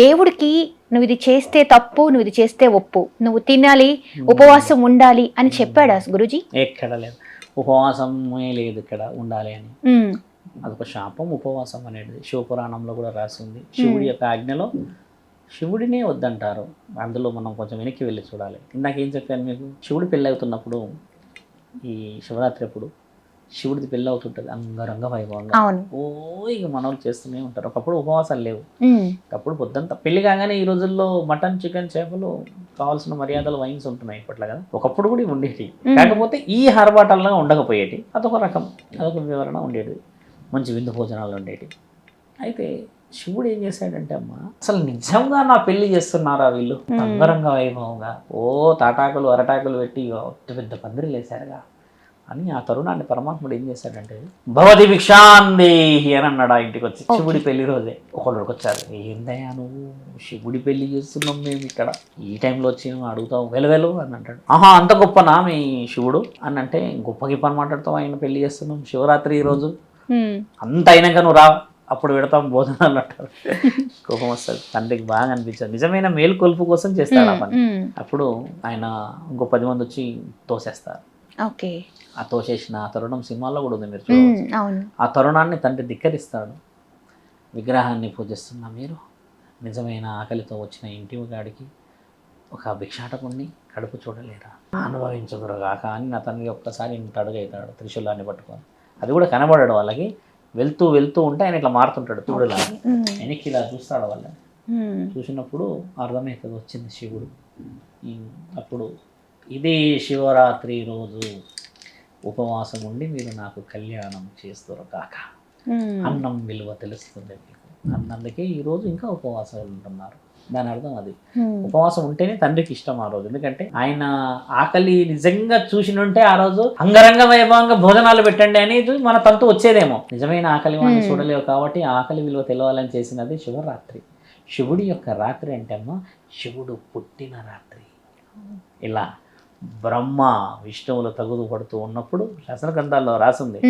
దేవుడికి నువ్వు ఇది చేస్తే తప్పు నువ్వు ఇది చేస్తే ఒప్పు. నువ్వు తినాలి ఉపవాసం ఉండాలి అని చెప్పాడా గురుజీ? ఎక్కడ లేదు. ఉపవాసమే లేదు ఇక్కడ ఉండాలి అని. అదొక శాపం ఉపవాసం అనేది. శివపురాణంలో కూడా రాసి ఉంది శివుడి యొక్క ఆజ్ఞలో శివుడినే వద్దంటారు. అందులో మనం కొంచెం వెనక్కి వెళ్ళి చూడాలి. ఇందాక ఏం చెప్పాను మీకు? శివుడు పెళ్ళి అవుతున్నప్పుడు ఈ శివరాత్రి అప్పుడు శివుడిది పెళ్ళి అవుతుంటుంది. అంగరంగ వైభవంగా. ఓ ఇక మనోళ్ళు చేస్తూనే ఉంటారు. ఒకప్పుడు ఉపవాసాలు లేవు. ఉమ్, అప్పుడు పొద్దుంతా పెళ్ళి కాగానే ఈ రోజుల్లో మటన్ చికెన్ చేపలు కావాల్సిన మర్యాదలు వైన్స్ ఉంటున్నాయి ఇప్పట్లో కదా. ఒకప్పుడు కూడా మ్మ్. కాకపోతే ఈ హర్బాటల్లో ఉండకపోయేటి అదొక రకం. అదొక వివరణ ఉండేది మంచి విందు భోజనాలు ఉండేవి అయితే శివుడు ఏం చేశాడంటే అమ్మ అసలు నిజంగా నా పెళ్ళి చేస్తున్నారా వీళ్ళు. అంగరంగ వైభవంగా. ఓ తాటాకులు అరటాకులు పెట్టి పెద్ద పెద్ద పందిరిలు వేశారుగా. అని ఆ తరుణాన్ని పరమాత్ముడు ఏం చేశాడంటే భవతి భిక్షాందేహి అని అన్నాడు ఆ ఇంటికి వచ్చి. శివుడి పెళ్ళి రోజే. ఒకళ్ళకి వచ్చారు ఏందయ్యా నువ్వు? శివుడి పెళ్ళి చేస్తున్నాం మేము ఇక్కడ. ఈ టైంలో వచ్చి నువ్వు అడుగుతావు? వెలవెలు అని అంటాడు. ఆహా అంత గొప్పనా మీ శివుడు? అని అంటే గొప్ప గిప్పని మాట్లాడుతావు? ఆయన పెళ్ళి చేస్తున్నాం. శివరాత్రి ఈ రోజు. అంత అయినాక నువ్వు రా. అప్పుడు పెడతాం భోజనాలు అంటారు. కోపం వస్తుంది. తండ్రికి బాగా అనిపించదు. నిజమైన మేలుకొల్పు కోసం చేస్తాడు ఆ పని. అప్పుడు ఆయన ఇంకో పది మంది వచ్చి తోసేస్తారు. ఓకే. ఆ తోసేసిన ఆ తరుణం సినిమాల్లో కూడా ఉంది మీరు చూడవచ్చు. అవును. ఆ తరుణాన్ని తండ్రి ధిక్కరిస్తాడు. విగ్రహాన్ని పూజిస్తున్న మీరు నిజమైన ఆకలితో వచ్చిన ఇంటి గాడికి ఒక భిక్షాటకుణ్ణి కడుపు చూడలేరా? అనుభవించదురుగాక అని నా తండ్రి ఒక్కసారి అడుగైతాడు త్రిశూలాన్ని పట్టుకొని. అది కూడా కనబడాడు వాళ్ళకి. వెళ్తూ వెళ్తూ ఉంటే ఆయన ఇట్లా మారుతుంటాడు ఉమ్, వెనక్కి ఇలా చూస్తాడు వాళ్ళని. చూసినప్పుడు అర్థమవుతుంది వచ్చింది శివుడు. అప్పుడు ఇదే శివరాత్రి రోజు ఉపవాసం ఉండి మీరు నాకు కళ్యాణం చేస్తారు కాక. అన్నం విలువ తెలుస్తుంది మీకు. అన్నందుకే ఈరోజు ఇంకా ఉపవాసాలు ఉంటున్నారు. దాని అర్థం అది. ఉపవాసం ఉంటేనే తండ్రికి ఇష్టం ఆ రోజు. ఎందుకంటే ఆయన ఆకలి నిజంగా చూసినుంటే ఆ రోజు అంగరంగ వైభవంగా భోజనాలు పెట్టండి అనేది మన తంతు వచ్చేదేమో. నిజమైన ఆకలి వాడిని. చూడలేవు కాబట్టి ఆకలి విలువ తెలవాలని చేసినది శివరాత్రి. శివుడి యొక్క రాత్రి అంటే అమ్మ శివుడు పుట్టిన రాత్రి. ఇలా. బ్రహ్మ విష్ణువులు తగుదు పడుతూ ఉన్నప్పుడు శాస్త్రగ్రంథాల్లో రాసింది.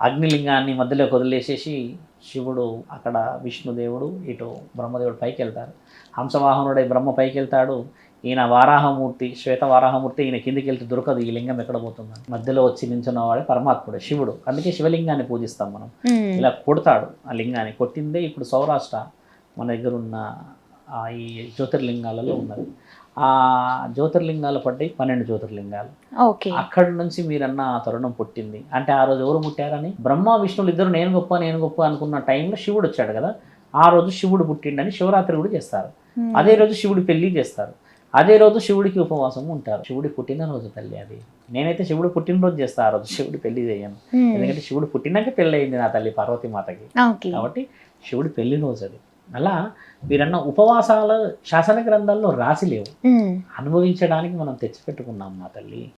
అగ్నిలింగాన్ని మధ్యలోకి వదిలేసేసి శివుడు అక్కడ విష్ణుదేవుడు ఇటు బ్రహ్మదేవుడు పైకి వెళ్తారు హంసవాహనుడై బ్రహ్మ పైకి వెళ్తాడు ఈయన వారాహమూర్తి శ్వేత వారాహమూర్తి ఈయన కిందికి వెళ్తే దొరకదు. ఈ లింగం ఎక్కడ పోతుంది మధ్యలో వచ్చి నించున్నవాడే పరమాత్ముడు శివుడు. అందుకే శివలింగాన్ని పూజిస్తాం మనం. ఇలా కొడతాడు ఆ లింగాన్ని. కొట్టిందే ఇప్పుడు సౌరాష్ట్ర మన దగ్గర ఉన్న ఆ ఈ జ్యోతిర్లింగాలలో ఉన్నది. ఆ జ్యోతిర్లింగాలు పడ్డాయి పన్నెండు జ్యోతిర్లింగాలు. అక్కడి నుంచి మీరన్న ఆ తరుణం పుట్టింది. అంటే ఆ రోజు ఎవరు పుట్టారని? బ్రహ్మ విష్ణువులు ఇద్దరు నేను గొప్ప నేను గొప్ప అనుకున్న టైంలో శివుడు వచ్చాడు కదా. ఆ రోజు శివుడు పుట్టిండని శివరాత్రి కూడా చేస్తారు. అదే రోజు శివుడి పెళ్ళి చేస్తారు. అదే రోజు శివుడికి ఉపవాసం ఉంటారు. శివుడి పుట్టినరోజు తల్లి అది. నేనైతే శివుడు పుట్టినరోజు చేస్తా ఆ రోజు శివుడి పెళ్ళి చేయను. ఎందుకంటే శివుడు పుట్టినాక పెళ్ళి అయింది నా తల్లి పార్వతీ మాతకి. ఓకే. కాబట్టి శివుడి పెళ్ళి రోజు అది. అలా వీరన్న ఉపవాసాలు శాసన గ్రంథాల్లో రాసి లేవు. అనుభవించడానికి మనం తెచ్చిపెట్టుకున్నాం మా తల్లి.